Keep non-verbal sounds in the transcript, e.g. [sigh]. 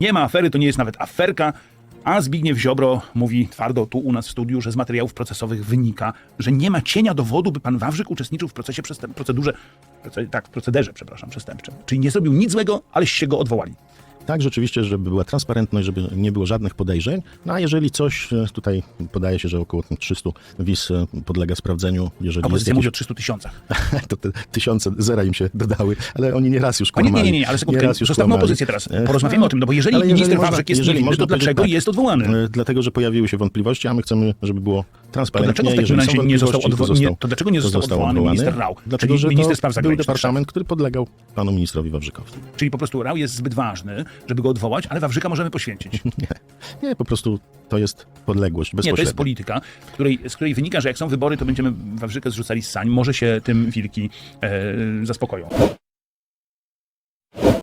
Nie ma afery, to nie jest nawet aferka. A Zbigniew Ziobro mówi twardo tu u nas w studiu, że z materiałów procesowych wynika, że nie ma cienia dowodu, by pan Wawrzyk uczestniczył w procesie procedurze, proce- tak, procederze, przepraszam, przestępczym. Czyli nie zrobił nic złego, ale się go odwołali. Tak, rzeczywiście, żeby była transparentność, żeby nie było żadnych podejrzeń. No a jeżeli coś, e, tutaj podaje się, że około 300 wiz e, podlega sprawdzeniu, jeżeli jest Opozycja mówi o jakiś, 300 tysiącach. [laughs] to te tysiące zera im się dodały, ale oni nieraz już A nie, nie, kłamali. nie, nie, ale sekundkę, już zostawmy kłamali. opozycję teraz. E, Porozmawiamy o tym, no bo jeżeli ale minister Wawrzyk jest jeżeli niewinny, to dlaczego tak, jest odwołany? Dlatego, że pojawiły się wątpliwości, a my chcemy, żeby było transparentnie. dlaczego w takim razie nie został odwo- nie- został- to dlaczego nie został odwołany minister Rau, Dlatego, czyli minister to spraw był zagranicznych, departament, który podlegał panu ministrowi Wawrzykowi. Czyli po prostu Rał jest zbyt ważny, żeby go odwołać, ale Wawrzyka możemy poświęcić. [laughs] Nie, po prostu to jest podległość Nie, bezpośrednia. to jest polityka, której, z której wynika, że jak są wybory, to będziemy Wawrzykę zrzucali z sań. Może się tym wilki e, zaspokoją.